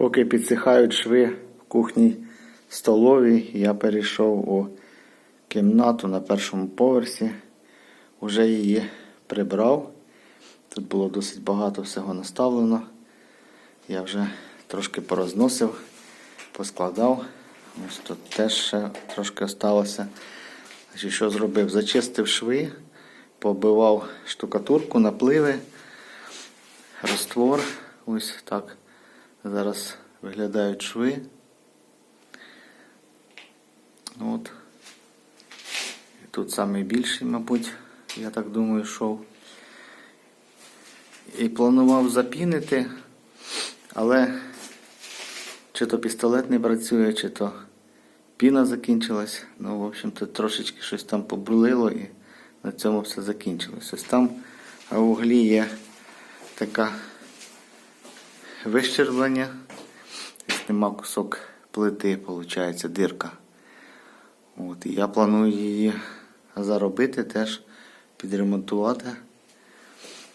Поки підсихають шви в кухні столовій, я перейшов у кімнату на першому поверсі. Уже її прибрав. Тут було досить багато всього наставлено. Я вже трошки порозносив, поскладав. Ось тут теж ще трошки осталося. Значить, що зробив? Зачистив шви, побивав штукатурку, напливи, раствор. Ось так зараз виглядають шви. От. І тут найбільший, мабуть, я так думаю, йшов. І планував запінити, але чи то пістолет не працює, чи то піна закінчилась. Ну, в общем-то, трошечки щось там побрулило і на цьому все закінчилось. Ось там в углі є така вищерблення. Нема кусок плити, виходить, дирка. От, я планую її заробити, теж підремонтувати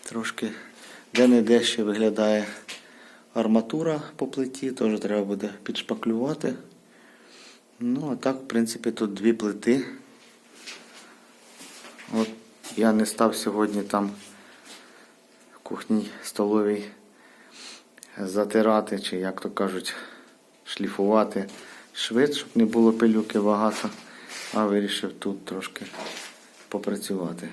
трошки. Де-не-де ще виглядає арматура по плиті, теж треба буде підшпаклювати. Ну, а так, в принципі, тут дві плити. От я не став сьогодні там в кухні столовій затирати, чи, як то кажуть, шліфувати швид, щоб не було пилюки багато, а вирішив тут трошки попрацювати.